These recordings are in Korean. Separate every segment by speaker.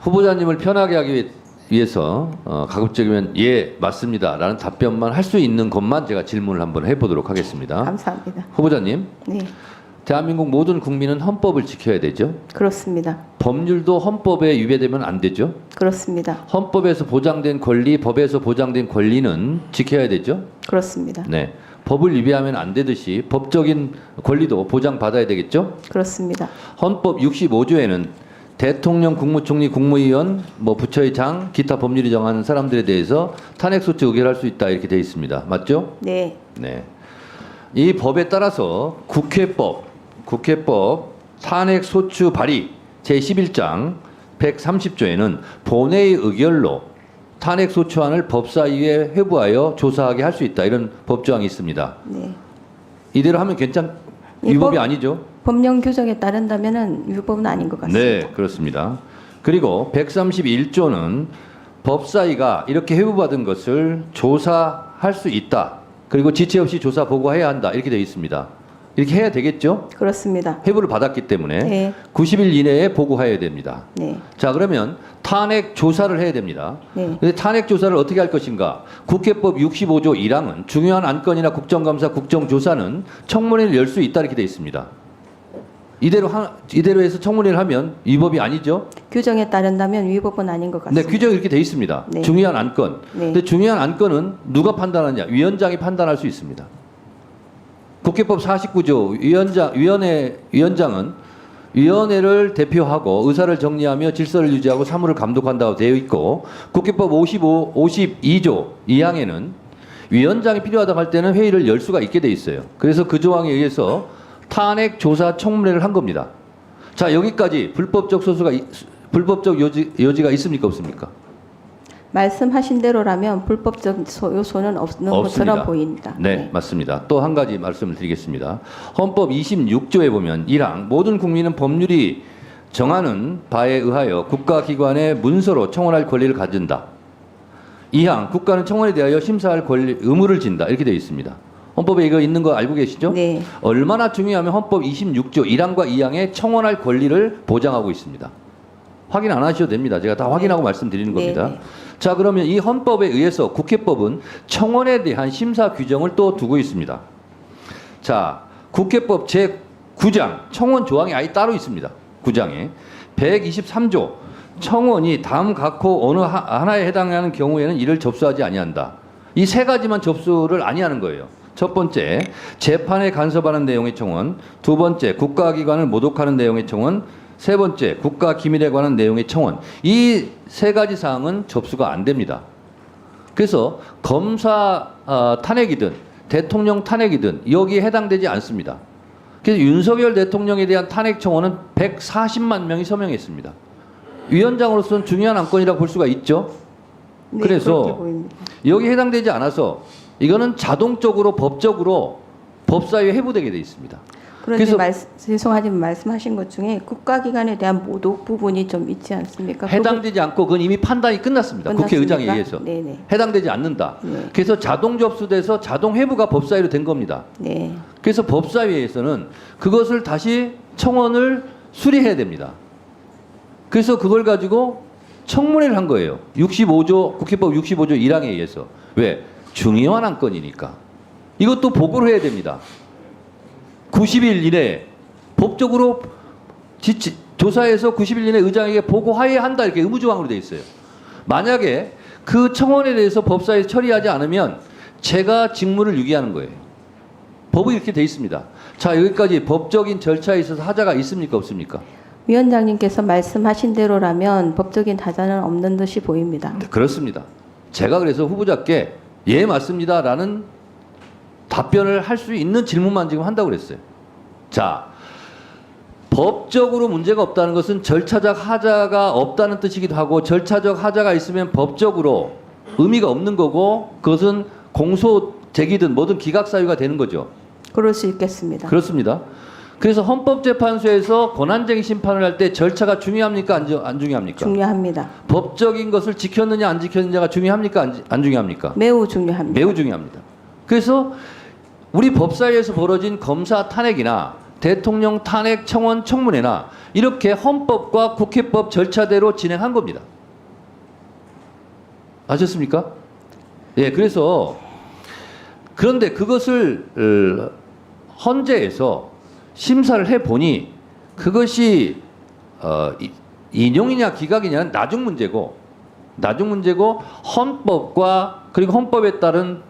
Speaker 1: 후보자님을 편하게 하기 위- 위해서 어, 가급적이면 예 맞습니다라는 답변만 할 수 있는 것만 제가 질문을 한번 해보도록 하겠습니다.
Speaker 2: 감사합니다.
Speaker 1: 후보자님,
Speaker 2: 네,
Speaker 1: 대한민국 모든 국민은 헌법을 지켜야 되죠.
Speaker 2: 그렇습니다.
Speaker 1: 법률도 헌법에 위배되면 안 되죠.
Speaker 2: 그렇습니다.
Speaker 1: 헌법에서 보장된 권리, 법에서 보장된 권리는 지켜야 되죠.
Speaker 2: 그렇습니다.
Speaker 1: 네, 법을 위배하면 안 되듯이 법적인 권리도 보장받아야 되겠죠.
Speaker 2: 그렇습니다.
Speaker 1: 헌법 65조에는 대통령, 국무총리, 국무위원, 뭐 부처의 장, 기타 법률이 정하는 사람들에 대해서 탄핵 소추 의결할 수 있다 이렇게 되어 있습니다. 맞죠?
Speaker 2: 네,
Speaker 1: 네. 이 법에 따라서 국회법, 국회법 탄핵 소추 발의 제 11장 130조에는 본회의 의결로 탄핵 소추안을 법사위에 회부하여 조사하게 할 수 있다 이런 법조항이 있습니다.
Speaker 2: 네.
Speaker 1: 이대로 하면 괜찮
Speaker 2: 이
Speaker 1: 위법이
Speaker 2: 법-
Speaker 1: 아니죠?
Speaker 2: 법령 규정에 따른다면은 위법은 아닌 것 같습니다.
Speaker 1: 네, 그렇습니다. 그리고 131조는 법사위가 이렇게 회부받은 것을 조사할 수 있다. 그리고 지체 없이 조사 보고해야 한다. 이렇게 되어 있습니다. 이렇게 해야 되겠죠?
Speaker 2: 그렇습니다.
Speaker 1: 회부를 받았기 때문에
Speaker 2: 네,
Speaker 1: 90일 이내에 보고해야 됩니다.
Speaker 2: 네,
Speaker 1: 자, 그러면 탄핵 조사를 해야 됩니다.
Speaker 2: 네.
Speaker 1: 근데 탄핵 조사를 어떻게 할 것인가? 국회법 65조 1항은 중요한 안건이나 국정감사, 국정조사는 청문회를 열 수 있다 이렇게 되어 있습니다. 이대로 하, 이대로 해서 청문회를 하면 위법이 아니죠?
Speaker 2: 규정에 따른다면 위법은 아닌 것
Speaker 1: 네,
Speaker 2: 같습니다.
Speaker 1: 규정이 이렇게 돼 있습니다.
Speaker 2: 네.
Speaker 1: 중요한 안건.
Speaker 2: 네.
Speaker 1: 근데 중요한 안건은 누가 판단하냐? 위원장이 판단할 수 있습니다. 국회법 49조 위원장 위원회 위원장은 위원회를 대표하고 의사를 정리하며 질서를 유지하고 사무를 감독한다고 되어 있고 국회법 55 52조 2항에는 위원장이 필요하다고 할 때는 회의를 열 수가 있게 돼 있어요. 그래서 그 조항에 의해서 탄핵 조사 청문회를 한 겁니다. 자, 여기까지 불법적 소수가 이- 불법적 요지, 여지가 있습니까 없습니까?
Speaker 2: 말씀하신 대로라면 불법적 소- 요소는 없는
Speaker 1: 없습니다.
Speaker 2: 것처럼 보입니다.
Speaker 1: 네, 맞습니다. 또 한 가지 말씀을 드리겠습니다. 헌법 26조에 보면 1항 모든 국민은 법률이 정하는 바에 의하여 국가기관의 문서로 청원할 권리를 가진다. 2항 국가는 청원에 대하여 심사할 권리 의무를 진다. 이렇게 되어 있습니다. 헌법에 이거 있는 거 알고 계시죠?
Speaker 2: 네,
Speaker 1: 얼마나 중요하면 헌법 26조 1항과 2항에 청원할 권리를 보장하고 있습니다. 확인 안 하셔도 됩니다. 제가 다 확인하고 말씀드리는
Speaker 2: 네,
Speaker 1: 겁니다.
Speaker 2: 네.
Speaker 1: 자, 그러면 이 헌법에 의해서 국회법은 청원에 대한 심사 규정을 또 두고 있습니다. 자, 국회법 제9장 청원 조항이 아예 따로 있습니다. 9장에 123조 청원이 다음 각호 어느 하- 하나에 해당하는 경우에는 이를 접수하지 아니한다. 이 세 가지만 접수를 아니하는 거예요. 첫 번째, 재판에 간섭하는 내용의 청원. 두 번째, 국가기관을 모독하는 내용의 청원. 세 번째, 국가 기밀에 관한 내용의 청원. 이 세 가지 사항은 접수가 안 됩니다. 그래서 검사 어, 탄핵이든 대통령 탄핵이든 여기에 해당되지 않습니다. 그래서 윤석열 대통령에 대한 탄핵 청원은 140만 명이 서명했습니다. 위원장으로서는 중요한 안건이라고 볼 수가 있죠.
Speaker 2: 네,
Speaker 1: 그래서. 여기 해당되지 않아서 이거는 자동적으로 법적으로 법사위에 회부되게 돼 있습니다.
Speaker 2: 그런데 말, 죄송하지만 말씀하신 것 중에 국가기관에 대한 모독 부분이 좀 있지 않습니까?
Speaker 1: 해당되지 않고 그건 이미 판단이 끝났습니다.
Speaker 2: 끝났습니까?
Speaker 1: 국회의장에 의해서
Speaker 2: 네네.
Speaker 1: 해당되지 않는다.
Speaker 2: 네.
Speaker 1: 그래서 자동 접수돼서 자동 회부가 법사위로 된 겁니다.
Speaker 2: 네.
Speaker 1: 그래서 법사위에서는 그것을 다시 청원을 수리해야 됩니다. 그래서 그걸 가지고 청문회를 한 거예요. 65조 국회법 65조 1항에 의해서 왜 중요한 안건이니까 이것도 보고를 해야 됩니다. 90일 이내에 법적으로 지치, 조사해서 90일 이내 의장에게 보고하여야 한다 이렇게 의무조항으로 되어 있어요. 만약에 그 청원에 대해서 법사위에 처리하지 않으면 제가 직무를 유기하는 거예요. 법이 이렇게 돼 있습니다. 자 여기까지 법적인 절차에 있어서 하자가 있습니까 없습니까?
Speaker 2: 위원장님께서 말씀하신 대로라면 법적인 하자는 없는 듯이 보입니다.
Speaker 1: 네, 그렇습니다. 제가 그래서 후보자께 예 맞습니다라는 답변을 할 수 있는 질문만 지금 한다고 그랬어요. 자 법적으로 문제가 없다는 것은 절차적 하자가 없다는 뜻이기도 하고 절차적 하자가 있으면 법적으로 의미가 없는 거고 그것은 공소 제기든 뭐든 기각 사유가 되는 거죠.
Speaker 2: 그럴 수 있겠습니다.
Speaker 1: 그렇습니다. 그래서 헌법재판소에서 권한쟁의 심판을 할 때 절차가 중요합니까 안, 주- 안 중요합니까?
Speaker 2: 중요합니다.
Speaker 1: 법적인 것을 지켰느냐 안 지켰느냐가 중요합니까 안, 지- 안 중요합니까?
Speaker 2: 매우 중요합니다.
Speaker 1: 매우 중요합니다. 그래서 우리 법사위에서 벌어진 검사 탄핵이나 대통령 탄핵 청원 청문회나 이렇게 헌법과 국회법 절차대로 진행한 겁니다. 아셨습니까? 예, 그래서 그런데 그것을 어, 헌재에서 심사를 해 보니 그것이 어, 이- 인용이냐 기각이냐는 나중 문제고 나중 문제고 헌법과 그리고 헌법에 따른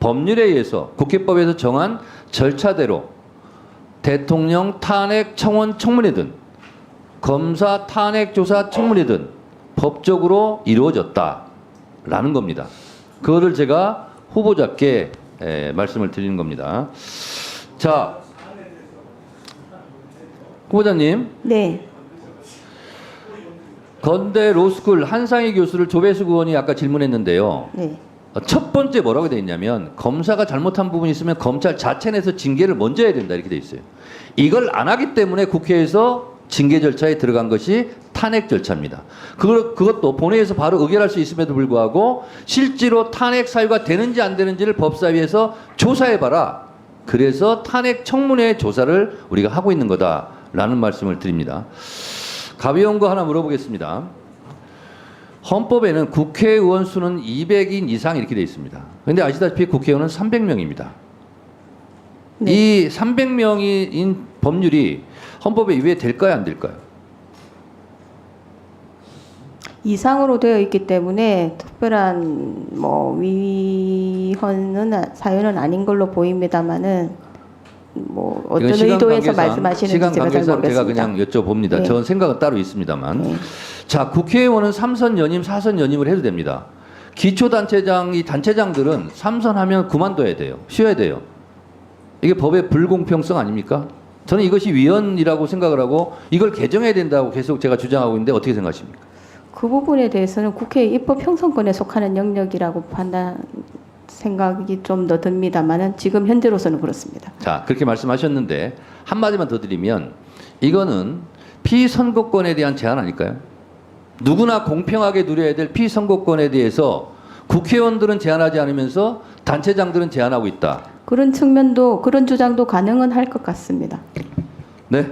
Speaker 1: 법률에 의해서 국회법에서 정한 절차대로 대통령 탄핵 청원 청문회든 검사 탄핵 조사 청문회든 법적으로 이루어졌다라는 겁니다. 그거를 제가 후보자께 에, 말씀을 드리는 겁니다. 자, 후보자님,
Speaker 2: 네.
Speaker 1: 건대 로스쿨 한상희 교수를 조배수 의원이 아까 질문했는데요.
Speaker 2: 네.
Speaker 1: 어, 첫 번째 뭐라고 돼 있냐면 검사가 잘못한 부분이 있으면 검찰 자체 내에서 징계를 먼저 해야 된다 이렇게 돼 있어요. 이걸 안 하기 때문에 국회에서 징계 절차에 들어간 것이 탄핵 절차입니다. 그걸, 그것도 본회의에서 바로 의결할 수 있음에도 불구하고 실제로 탄핵 사유가 되는지 안 되는지를 법사위에서 조사해봐라. 그래서 탄핵 청문회 조사를 우리가 하고 있는 거다 라는 말씀을 드립니다. 가비원 거 하나 물어보겠습니다. 헌법에는 국회의원 수는 200인 이상 이렇게 돼 있습니다. 그런데 아시다시피 국회의원은 300명입니다.
Speaker 2: 네.
Speaker 1: 이 300명인 법률이 헌법에 위배될까요, 안 될까요?
Speaker 2: 이상으로 되어 있기 때문에 특별한 뭐 위헌은 아- 사유는 아닌 걸로 보입니다만은 뭐 어떤
Speaker 1: 이건 시간
Speaker 2: 의도에서
Speaker 1: 관계상-
Speaker 2: 말씀하시는지
Speaker 1: 시간
Speaker 2: 제가 잘
Speaker 1: 관계상 제가
Speaker 2: 모르겠습니다.
Speaker 1: 그냥 여쭤봅니다.
Speaker 2: 네.
Speaker 1: 저는 생각은 따로 있습니다만.
Speaker 2: 네.
Speaker 1: 자, 국회의원은 3선 연임, 4선 연임을 해도 됩니다. 기초단체장, 이 단체장들은 3선 하면 그만둬야 돼요. 쉬어야 돼요. 이게 법의 불공평성 아닙니까? 저는 이것이 위헌이라고 생각을 하고 이걸 개정해야 된다고 계속 제가 주장하고 있는데 어떻게 생각하십니까?
Speaker 2: 그 부분에 대해서는 국회 입법 형성권에 속하는 영역이라고 판단 생각이 좀 더 듭니다만은 지금 현재로서는 그렇습니다.
Speaker 1: 자, 그렇게 말씀하셨는데 한 마디만 더 드리면 이거는 피선거권에 대한 제한 아닐까요? 누구나 공평하게 누려야 될 피선거권에 대해서 국회의원들은 제한하지 않으면서 단체장들은 제한하고 있다.
Speaker 2: 그런 측면도 그런 주장도 가능은 할 것 같습니다.
Speaker 1: 네,